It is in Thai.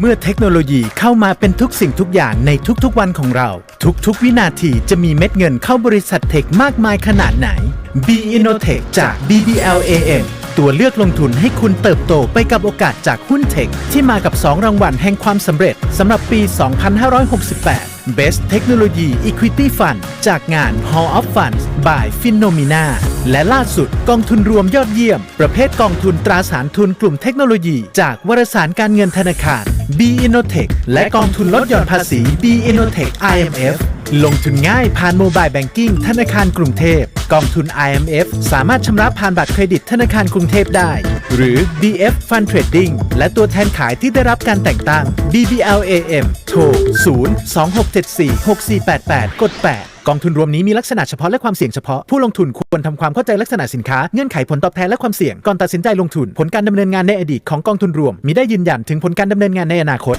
เมื่อเทคโนโลยีเข้ามาเป็นทุกสิ่งทุกอย่างในทุกๆวันของเรา ทุกๆ วินาทีจะมีเม็ดเงินเข้าบริษัทเทคมากมายขนาดไหน B Innotech จาก BBLAM ตัวเลือกลงทุนให้คุณเติบโตไปกับโอกาสจากหุ้นเทค ที่มากับ 2 รางวัลแห่งความสำเร็จสำหรับปี 2568 Best Technology Equity Fund จากงาน Hall of Funds by Phenomena และล่าสุดกองทุนรวมยอดเยี่ยม ประเภทกองทุนตราสารทุนกลุ่มเทคโนโลยี จากวารสารการเงินธนาคาร B Innotech และกองทุนลดหย่อนภาษี B Innotech IMF ลงทุนง่ายผ่านโมบายแบงกิ้งธนาคารกรุงเทพ กองทุน IMF สามารถชำระผ่านบัตรเครดิตธนาคารกรุงเทพได้ หรือ BF Fund Trading และตัวแทนขายที่ได้รับการแต่งตั้ง BBLAM โทร 0 2674 6488 กด 8 กองทุนรวมนี้มีลักษณะเฉพาะและความเสี่ยงเฉพาะ ผู้ลงทุนควรทำความเข้าใจลักษณะสินค้า เงื่อนไขผลตอบแทนและความเสี่ยงก่อนตัดสินใจลงทุน ผลการดำเนินงานในอดีตของกองทุนรวมมิได้ยืนยันถึงผลการดำเนินงานในอนาคต